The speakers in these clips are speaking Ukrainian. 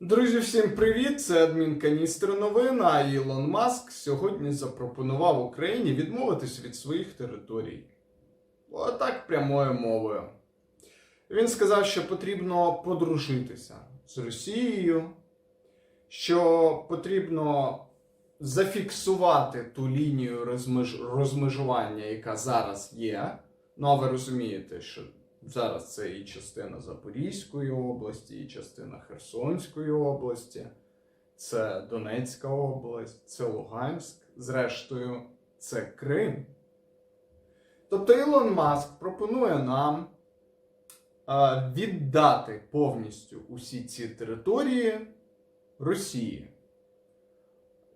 Друзі, всім привіт! Це адмін каністри новин, а Ілон Маск сьогодні запропонував Україні відмовитись від своїх територій. Отак прямою мовою. Він сказав, що потрібно подружитися з Росією, що потрібно зафіксувати ту лінію розмеж... розмежування, яка зараз є. Ну, а ви розумієте, що зараз це і частина Запорізької області, і частина Херсонської області, це Донецька область, це Луганськ, зрештою, це Крим. Тобто Ілон Маск пропонує нам віддати повністю усі ці території Росії.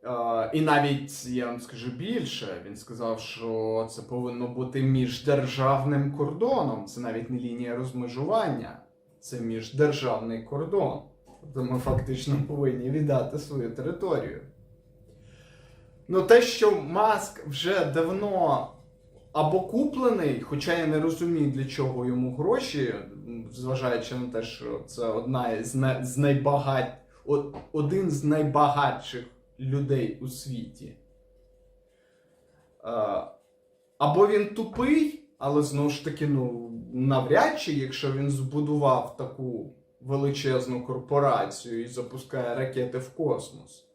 Е, І навіть я вам скажу більше, він сказав, що це повинно бути міждержавним кордоном. Це навіть не лінія розмежування, це міждержавний кордон. Тобто ми фактично повинні віддати свою територію. Ну, те, що Маск вже давно або куплений, хоча я не розумію, для чого йому гроші, зважаючи на те, що це одна з найбагат... один з найбагатших людей у світі. Або він тупий, але знову ж таки, ну, навряд чи, якщо він збудував таку величезну корпорацію і запускає ракети в космос,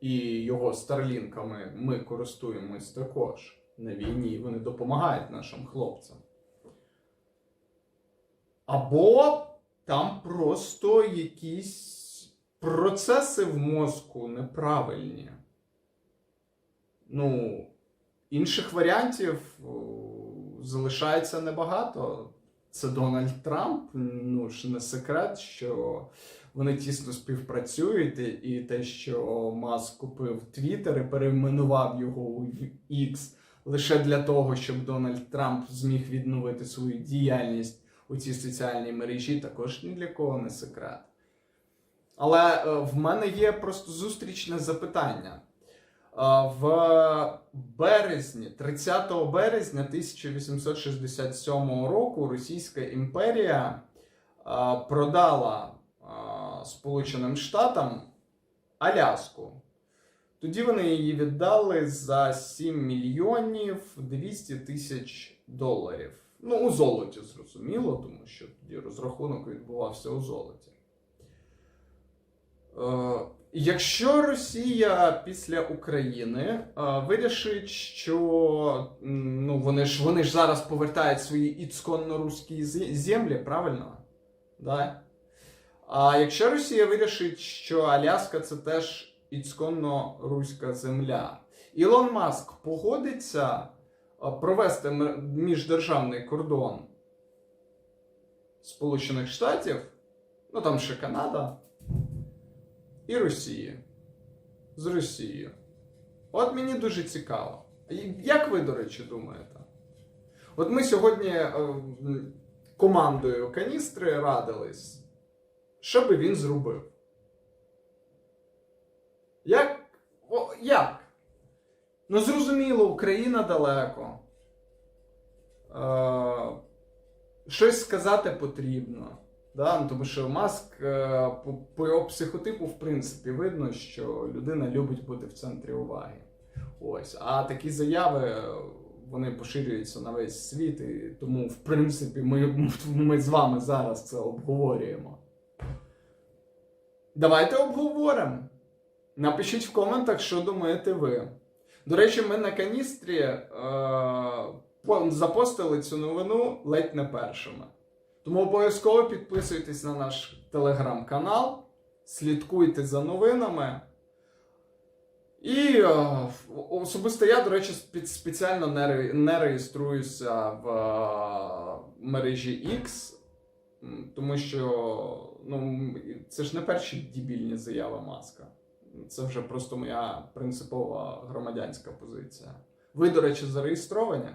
і його старлінками ми користуємось також на війні, вони допомагають нашим хлопцям. Або там просто якісь процеси в мозку неправильні. Ну, інших варіантів залишається небагато. Це Дональд Трамп. Ну ж не секрет, що вони тісно співпрацюють, і- те, що Маск купив Твіттер і перейменував його у X лише для того, щоб Дональд Трамп зміг відновити свою діяльність у цій соціальній мережі, також ні для кого не секрет. Але е, в мене є просто зустрічне запитання. Е, В березні, 30 березня 1867 року Російська імперія е, продала Сполученим Штатам Аляску. Тоді вони її віддали за 7 мільйонів 200 тисяч доларів. Ну, у золоті, зрозуміло, тому що тоді розрахунок відбувався у золоті. Якщо Росія після України е, вирішить, що ну, вони ж вони ж зараз повертають свої іцконно-руські землі, правильно? Да? А якщо Росія вирішить, що Аляска це теж іцконно-руська земля, Ілон Маск погодиться е, провести міждержавний кордон Сполучених Штатів, ну там ще Канада і Росії. З Росією. От мені дуже цікаво. Як ви, до речі, думаєте? От ми сьогодні е, командою каністри радились, що би він зробив? Як? О, як? Ну, зрозуміло, Україна далеко. Е, щось сказати потрібно. Да? Ну, тому що Маск е, по, його психотипу, в принципі, видно, що людина любить бути в центрі уваги. Ось. А такі заяви е, вони поширюються на весь світ, і тому, в принципі, ми, ми з вами зараз це обговорюємо. Давайте обговоримо. Напишіть в коментах, що думаєте ви. До речі, ми на каністрі е, запостили цю новину ледь не першими. Тому обов'язково підписуйтесь на наш телеграм-канал, слідкуйте за новинами. І е, особисто я, до речі, спеціально не, реєструюся в е, мережі X, тому що ну, це ж не перші дебільні заяви маска. Це вже просто моя принципова громадянська позиція. Ви, до речі, зареєстровані?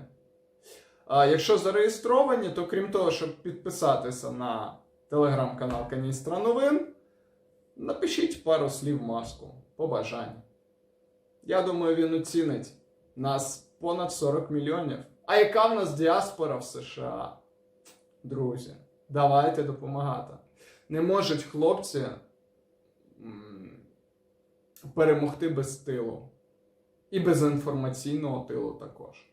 А якщо зареєстровані, то крім того, щоб підписатися на телеграм-канал Каністра Новин, напишіть пару слів маску по бажанню. Я думаю, він оцінить нас понад 40 мільйонів. А яка в нас діаспора в США? Друзі, давайте допомагати. Не можуть хлопці перемогти без тилу. І без інформаційного тилу також.